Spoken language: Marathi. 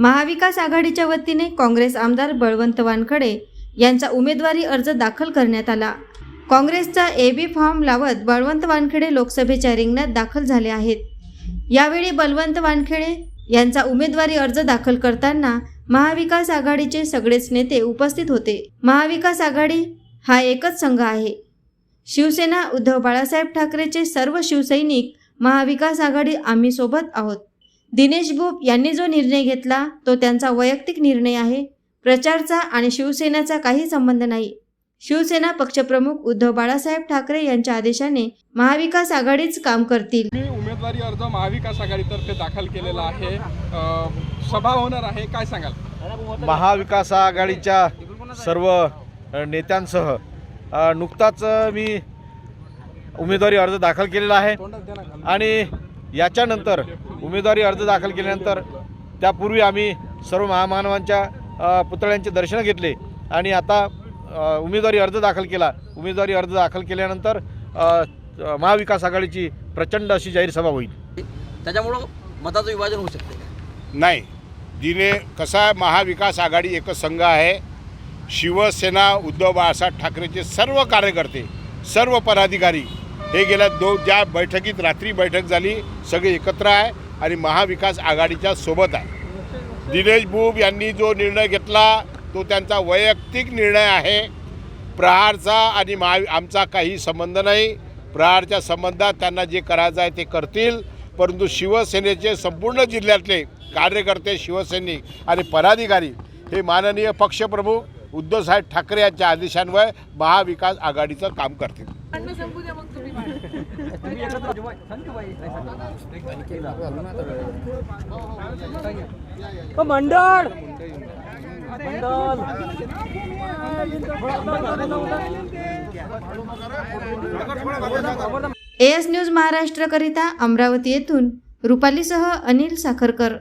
महाविकास आघाडीच्या वतीने काँग्रेस आमदार बळवंत वानखडे यांचा उमेदवारी अर्ज दाखल करण्यात आला. काँग्रेसचा ए बी फॉर्म लावत बळवंत वानखेडे लोकसभेच्या रिंगणात दाखल झाले आहेत. यावेळी बलवंत वानखेडे यांचा उमेदवारी अर्ज दाखल करताना महाविकास आघाडीचे सगळेच नेते उपस्थित होते. महाविकास आघाडी हा एकच संघ आहे. शिवसेना उद्धव बाळासाहेब ठाकरेचे सर्व शिवसैनिक महाविकास आघाडी आम्ही सोबत आहोत. दिनेश भोप यांनी जो निर्णय घेतला तो त्यांचा वैयक्तिक निर्णय आहे. प्रचारचा आणि शिवसेनेचा काही संबंध नाही. शिवसेना पक्षप्रमुख उद्धव बाळासाहेब ठाकरे यांच्या आदेशाने महाविकास आघाडीच काम करतील. मी उमेदवारी अर्ज महाविकास आघाडीतर्फे दाखल केलेला आहे. सभा होणार आहे. काय सांगाल? महाविकास आघाडीच्या सर्व नेत्यांसह नुकताच मी उमेदवारी अर्ज दाखल केलेला आहे. आणि याच्यानंतर उमेदवारी अर्ज दाखल केल्यानंतर त्यापूर्वी आम्ही सर्व महामानवांच्या पुतळ्यांचे दर्शन घेतले आणि आता उमेदवारी अर्ज दाखल केला. उमेदवारी अर्ज दाखल केल्यानंतर महाविकास आघाडीची प्रचंड अशी जाहीर सभा होईल. त्याच्यामुळं मताचं विभाजन होऊ शकते. नाही. जिने कसा महाविकास आघाडी एकच संघ आहे शिवसेना उद्धव बाळासाहेब ठाकरेचे सर्व कार्यकर्ते सर्व पदाधिकारी हे गेल्या दो ज्या बैठकीत रात्री बैठक झाली सगळे एकत्र आहे. आणि महाविकास आघाडीच्या सोबत आहे. दिनेश बुब यांनी जो निर्णय घेतला तो त्यांचा वैयक्तिक निर्णय आहे. प्रहारचा आणि महा आमचा काही संबंध नाही. प्रहारच्या संबंधात त्यांना जे करायचं आहे ते करतील. परंतु शिवसेनेचे संपूर्ण जिल्ह्यातले कार्यकर्ते शिवसैनिक आणि पदाधिकारी हे माननीय पक्षप्रमुख उद्धवसाहेब ठाकरे यांच्या आदेशान्वये महाविकास आघाडीचं काम करतील. मंडळ! एस न्यूज महाराष्ट्रकरिता अमरावती येथून रुपालीसह अनिल साखरकर.